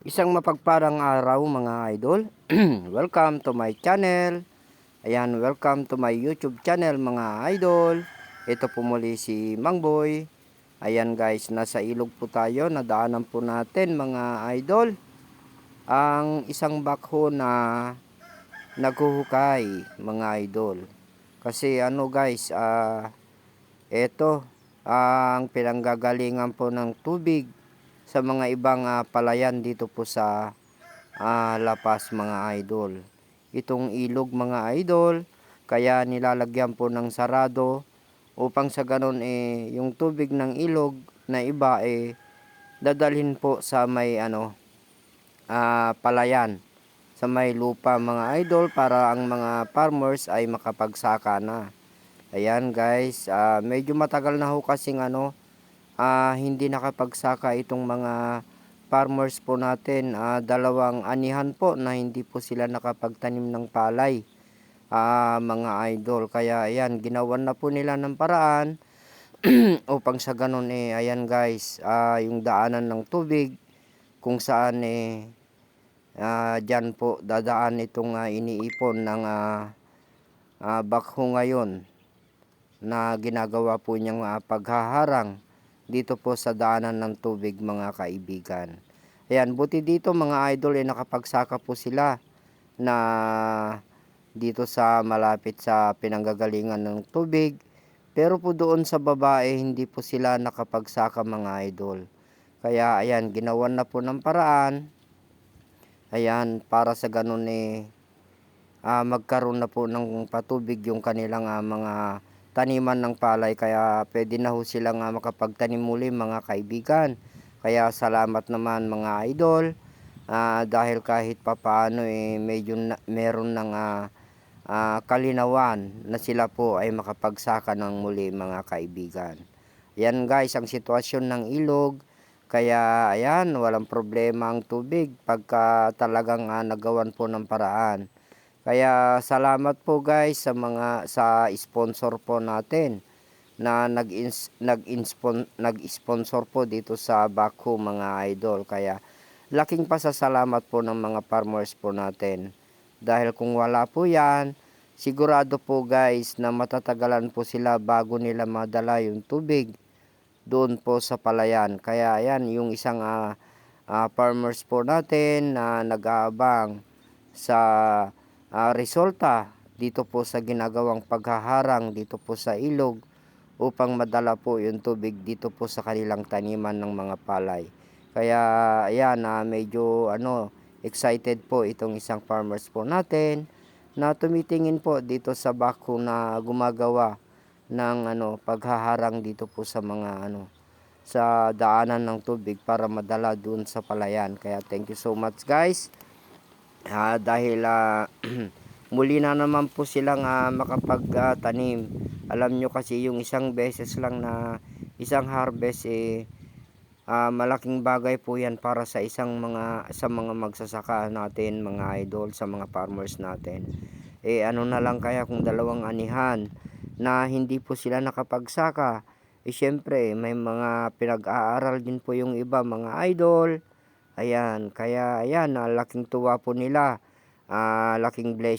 Isang mapagparang araw mga idol. welcome to my channel. Ayan, welcome to my YouTube channel mga idol. Ito po muli si Mangboy. Ayan guys, nasa ilog po tayo. Nadaanan po natin mga idol. Ang isang bakho na naghuhukay mga idol. Kasi ano guys, ah eto ang pinanggagalingan po ng tubig sa mga ibang ah, palayan dito po sa ah, Lapas mga idol. Itong ilog mga idol, kaya nilalagyan po ng sarado upang sa ganon eh yung tubig ng ilog na iba eh dadalhin po sa may ano ah, palayan sa may lupa mga idol para ang mga farmers ay makapagsaka na. Ayan guys, ah, medyo matagal na ho kasing ano, ah, hindi nakapagsaka itong mga farmers po natin. Ah, dalawang anihan po na hindi po sila nakapagtanim ng palay. Ah, mga idol. Kaya ayan, ginawan na po nila ng paraan upang sa ganun eh, ayan guys, ah, yung daanan ng tubig kung saan eh, ah, dyan po dadaan itong ah, iniipon ng ah, ah, bakho ngayon na ginagawa po niyang ah, paghaharang dito po sa daanan ng tubig mga kaibigan. Ayan, buti dito mga idol ay nakapagsaka po sila na dito sa malapit sa pinanggagalingan ng tubig. Pero po doon sa babae hindi po sila nakapagsaka mga idol. Kaya ayan, ginawan na po ng paraan. Ayan, para sa ganun eh ah, magkaroon na po ng patubig yung kanilang ah, mga taniman ng palay kaya pwede na ho silang ah, makapagtanim muli mga kaibigan. Kaya salamat naman mga idol ah, dahil kahit papaano eh medyo na, meron ng ah, ah, kalinawan na sila po ay makapagsaka ng muli mga kaibigan. Yan guys ang sitwasyon ng ilog. Kaya ayan, walang problema ang tubig pagka talagang ah, nagawan po ng paraan. Kaya salamat po guys sa mga sa sponsor po natin na nag nag nag-sponsor po dito sa Baku mga idol. Kaya laking pasasalamat po ng mga farmers po natin. Dahil kung wala po 'yan, sigurado po guys na matatagalan po sila bago nila madala yung tubig doon po sa palayan. Kaya ayan yung isang ah, ah, farmers po natin na nag-aabang sa ah, resulta dito po sa ginagawang paghaharang dito po sa ilog upang madala po yung tubig dito po sa kanilang taniman ng mga palay. Kaya ayan na medyo ano excited po itong isang farmers po natin na tumitingin po dito sa bako na gumagawa ng ano paghaharang dito po sa mga ano sa daanan ng tubig para madala doon sa palayan. Kaya thank you so much guys. Ah, dahil ah, muli na naman po silang ah, makapagtanim. Alam nyo kasi yung isang beses lang na isang harvest eh ah, malaking bagay po yan para sa isang mga sa mga magsasaka natin, mga idol, sa mga farmers natin. Eh ano na lang kaya kung dalawang anihan na hindi po sila nakapagsaka. Eh syempre, may mga pinag-aaral din po yung iba, mga idol. Ayan, kaya ayan, ah, laking tuwa po nila. Ah, laking blessing